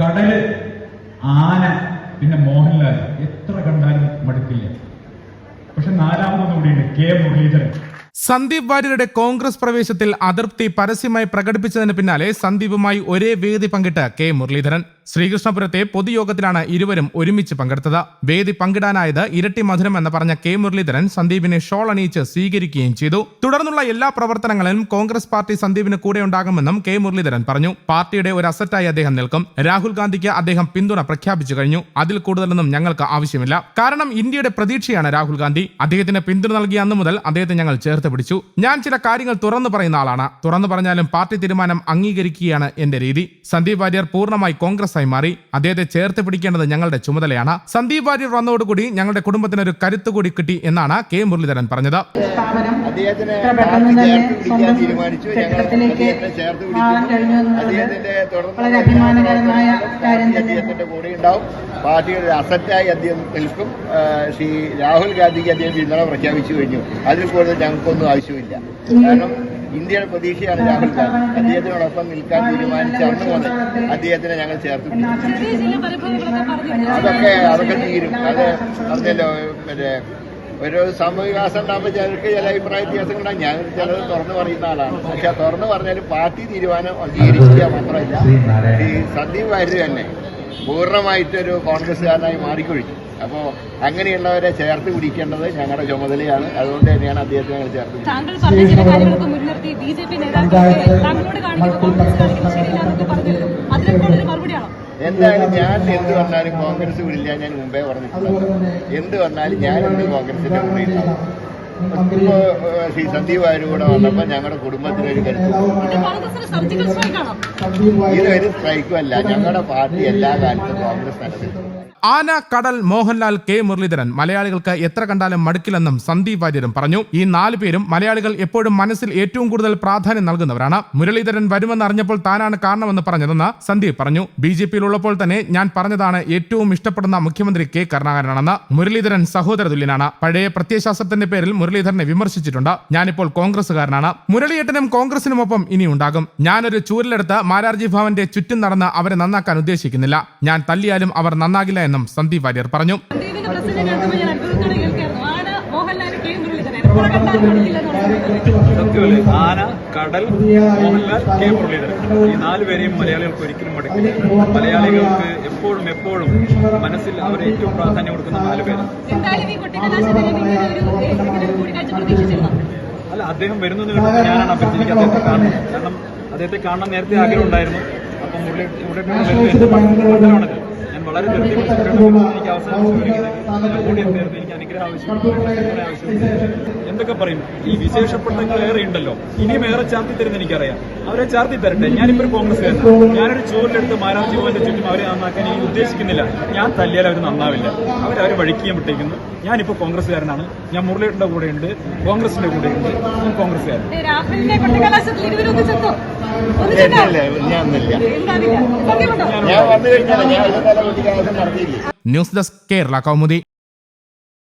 കടൽ ആന പിന്നെ മോഹൻലാൽ. എത്ര കണ്ടാലും മടുക്കില്ല. പക്ഷെ നാലാമതൊന്നും കൂടിയുണ്ട് കെ മുരളീധരൻ. സന്ദീപ് വാര്യരുടെ കോൺഗ്രസ് പ്രവേശത്തിൽ അതൃപ്തി പരസ്യമായി പ്രകടിപ്പിച്ചതിന് പിന്നാലെ സന്ദീപുമായി ഒരേ വേദി പങ്കിട്ട് കെ മുരളീധരൻ. ശ്രീകൃഷ്ണപുരത്തെ പൊതുയോഗത്തിലാണ് ഇരുവരും ഒരുമിച്ച് പങ്കെടുത്തത്. വേദി പങ്കിടാനായത് ഇരട്ടി മധുരം എന്ന് പറഞ്ഞ കെ മുരളീധരൻ സന്ദീപിനെ ഷോൾ അണിയിച്ച് സ്വീകരിക്കുകയും ചെയ്തു. തുടർന്നുള്ള എല്ലാ പ്രവർത്തനങ്ങളിലും കോൺഗ്രസ് പാർട്ടി സന്ദീപിന് കൂടെ ഉണ്ടാകുമെന്നും കെ മുരളീധരൻ പറഞ്ഞു. പാർട്ടിയുടെ ഒരു അസറ്റായി അദ്ദേഹം നിൽക്കും. രാഹുൽ ഗാന്ധിക്ക് അദ്ദേഹം പിന്തുണ പ്രഖ്യാപിച്ചു കഴിഞ്ഞു. അതിൽ കൂടുതലൊന്നും ഞങ്ങൾക്ക് ആവശ്യമില്ല. കാരണം ഇന്ത്യയുടെ പ്രതീക്ഷയാണ് രാഹുൽ ഗാന്ധി. അദ്ദേഹത്തിന് പിന്തുണ നൽകിയ അന്ന് മുതൽ അദ്ദേഹത്തെ ഞങ്ങൾ ചേർത്ത് പിടിച്ചു. ഞാൻ ചില കാര്യങ്ങൾ തുറന്നു പറയുന്ന ആളാണ്. തുറന്നു പറഞ്ഞാലും പാർട്ടി തീരുമാനം അംഗീകരിക്കുകയാണ് എന്റെ രീതി. സന്ദീപ് വാര്യർ പൂർണമായി കോൺഗ്രസ് ആയി മാറി. അദ്ദേഹത്തെ ചേർത്ത് പിടിക്കേണ്ടത് ഞങ്ങളുടെ ചുമതലയാണ്. സന്ദീപ് വാര്യർ വന്നതോടുകൂടി ഞങ്ങളുടെ കുടുംബത്തിന് ഒരു കരുത്ത് കൂടി കിട്ടി എന്നാണ് കെ മുരളീധരൻ പറഞ്ഞത്. ചേർത്ത് ചേർത്ത് പാർട്ടിയുടെ അസറ്റായി അദ്ദേഹം നിൽക്കും. ശ്രീ രാഹുൽ ഗാന്ധിക്ക് അദ്ദേഹം പിന്തുണ പ്രഖ്യാപിച്ചു കഴിഞ്ഞു. അതിൽ കൂടുതൽ ഞങ്ങൾക്കൊന്നും ആവശ്യമില്ല. കാരണം ഇന്ത്യയുടെ പ്രതീക്ഷയാണ് രാഹുൽ ഗാന്ധി. അദ്ദേഹത്തിനോടൊപ്പം നിൽക്കാൻ തീരുമാനിച്ച അദ്ദേഹത്തിനെ ഞങ്ങൾ ചേർത്ത് അതൊക്കെ അതൊക്കെ തീരും. അത് പറഞ്ഞല്ലോ മറ്റേ ഒരു സംഭവവികാസം ഉണ്ടാകുമ്പോൾ ചിലർക്ക് ചില അഭിപ്രായ വ്യത്യാസങ്ങളുണ്ടാകും ഞാൻ ചിലത് തുറന്നു പറയുന്ന ആളാണ്. പക്ഷെ തുറന്നു പറഞ്ഞാൽ പാർട്ടി തീരുമാനം അംഗീകരിക്കുക മാത്രമല്ല ഈ സന്ദീപ് വാര്യർ തന്നെ പൂർണമായിട്ടൊരു കോൺഗ്രസ്സുകാരനായി മാറിക്കൊഴിഞ്ഞു. അപ്പോൾ അങ്ങനെയുള്ളവരെ ചേർത്ത് പിടിക്കേണ്ടത് ഞങ്ങളുടെ ചുമതലയാണ്. അതുകൊണ്ട് തന്നെയാണ് അദ്ദേഹത്തെ ഞങ്ങൾ ചേർത്ത് എന്തായാലും ഞാൻ എന്ത് പറഞ്ഞാലും കോൺഗ്രസ് വിടില്ല ഞാൻ മുമ്പേ പറഞ്ഞിട്ടുണ്ട് എന്ത് വന്നാലും ഞാൻ എന്ത് കോൺഗ്രസിന്റെ കൂടെ ഉണ്ടാവും ഇപ്പോ ശ്രീ സന്ദീപ് ആര് കൂടെ വന്നപ്പോൾ ഞങ്ങളുടെ കുടുംബത്തിനൊരു കരുത്ത് ഇതൊരു സ്ട്രൈക്കും അല്ല. ഞങ്ങളുടെ പാർട്ടി എല്ലാ കാലത്തും കോൺഗ്രസ് നിലനിൽക്കും. ആന കടൽ മോഹൻലാൽ കെ മുരളീധരൻ മലയാളികൾക്ക് എത്ര കണ്ടാലും മടുക്കില്ലെന്നും സന്ദീപ് വാര്യരും പറഞ്ഞു. ഈ നാലു പേരും മലയാളികൾ എപ്പോഴും മനസ്സിൽ ഏറ്റവും കൂടുതൽ പ്രാധാന്യം നൽകുന്നവരാണ്. മുരളീധരൻ വരുമെന്ന് അറിഞ്ഞപ്പോൾ താനാണ് കാരണമെന്ന് പറഞ്ഞതെന്ന് സന്ദീപ് പറഞ്ഞു. ബി ജെ പിയിലുള്ളപ്പോൾ തന്നെ ഞാൻ പറഞ്ഞതാണ് ഏറ്റവും ഇഷ്ടപ്പെടുന്ന മുഖ്യമന്ത്രി കെ കരുണാകരനാണെന്ന്. മുരളീധരൻ സഹോദര തുല്യനാണ് പഴയ പ്രത്യയശാസ്ത്രത്തിന്റെ പേരിൽ മുരളീധരനെ വിമർശിച്ചിട്ടുണ്ട്. ഞാനിപ്പോൾ കോൺഗ്രസുകാരനാണ് മുരളിയേട്ടനും കോൺഗ്രസിനുമൊപ്പം ഇനി ഉണ്ടാകും ഞാനൊരു ചൂരലെടുത്ത് മാരാർജി ഭവന്റെ ചുറ്റും നടന്ന് അവരെ നന്നാക്കാൻ ഉദ്ദേശിക്കുന്നില്ല. ഞാൻ തല്ലിയാലും അവർ നന്നാകില്ല എന്നും സന്ദീപ് വാര്യർ പറഞ്ഞു. സത്യമല്ലേ ആന കടൽ മോഹൻലാൽ കെ മുരളീധരൻ. ഈ നാല് പേരെയും മലയാളികൾക്ക് ഒരിക്കലും മടുക്കില്ല. മലയാളികൾക്ക് എപ്പോഴും എപ്പോഴും മനസ്സിൽ അവർ ഏറ്റവും പ്രാധാന്യം കൊടുക്കുന്ന നാല് പേര് അല്ല അദ്ദേഹം വരുന്നത് കണ്ടപ്പോൾ ഞാനാണ് അഭ്യർത്ഥിച്ച് എനിക്ക് അദ്ദേഹത്തെ കാണുന്നത് കാരണം അദ്ദേഹത്തെ കാണാൻ നേരത്തെ ആഗ്രഹം ഉണ്ടായിരുന്നു. അപ്പം മുരളി ഞാൻ വളരെ ധൃതി എനിക്ക് അവസരം എന്തൊക്കെ പറയും? ഈ വിശേഷപ്പെട്ട ഏറെ ഉണ്ടല്ലോ. ഇനിയും ഏറെ ചാർത്തി തരുന്ന എനിക്കറിയാം. അവരെ ചാർത്തി തരട്ടെ. ഞാനിപ്പോ ഒരു കോൺഗ്രസ്സുകാരനാണ് ഞാനൊരു ചോറിലെടുത്ത് മാരാജി ഭവന്റെ ചുറ്റും അവരെ നന്നാക്കാൻ എനിക്ക് ഉദ്ദേശിക്കുന്നില്ല. ഞാൻ തല്ലിയാൽ അവർ നന്നാവില്ല. അവരവരെ വഴിക്കാൻ വിട്ടേക്കുന്നു. ഞാനിപ്പോ കോൺഗ്രസ്സുകാരനാണ്. ഞാൻ മുരളിയുടെ കൂടെയുണ്ട്. കോൺഗ്രസിന്റെ കൂടെയുണ്ട്. ഞാൻ കോൺഗ്രസ്സുകാരൻ. ഒന്നിച്ചെത്തും ഇല്ല, ഞാൻ നടത്തിയില്ലേ? News desk Kerala Kaumudi.